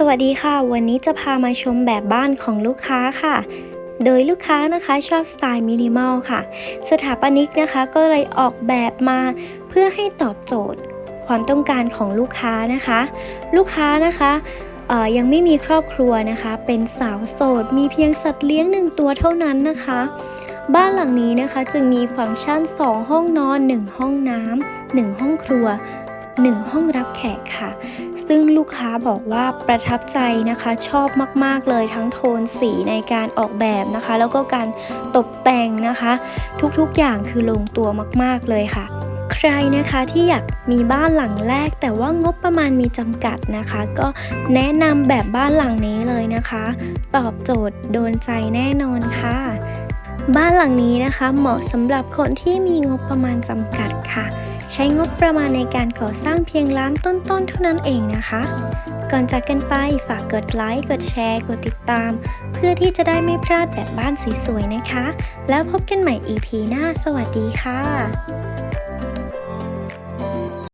สวัสดีค่ะ วันนี้จะพามาชมแบบบ้านของลูกค้าค่ะ โดยลูกค้านะคะชอบสไตล์มินิมอลค่ะ สถาปนิกนะคะก็เลยออกแบบมาเพื่อให้ตอบโจทย์ ความต้องการของลูกค้านะคะ ลูกค้านะคะยังไม่มีครอบครัวนะคะ เป็นสาวโสด มีเพียงสัตว์เลี้ยงหนึ่งตัวเท่านั้นนะคะ บ้านหลังนี้นะคะจึงมีฟังก์ชัน 2 ห้องนอน 1 ห้องน้ำ1ห้องครัว 1 ห้องรับแขกค่ะ ซึ่งลูกค้าบอกว่าประทับใจนะคะชอบมากๆเลยทั้งโทนสีในการออกแบบนะคะ แล้วก็การตกแต่งนะคะ ทุกๆอย่างคือลงตัวมากๆเลยค่ะใครนะคะที่อยากมีบ้านหลังแรก แต่ว่างบประมาณมีจำกัดนะคะ ก็แนะนำแบบบ้านหลังนี้เลยนะคะ ตอบโจทย์โดนใจแน่นอนค่ะ บ้านหลังนี้นะคะเหมาะสำหรับคนที่มีงบประมาณจำกัดค่ะ ใช้งบประมาณในการก่อสร้างเพียงล้านต้นๆเท่านั้นเองนะคะ ก่อนจากกันไปฝากกดไลค์ กดแชร์ กดติดตาม เพื่อที่จะได้ไม่พลาดแบบบ้านสวยๆนะคะ แล้วพบกันใหม่ EP หน้า สวัสดีค่ะ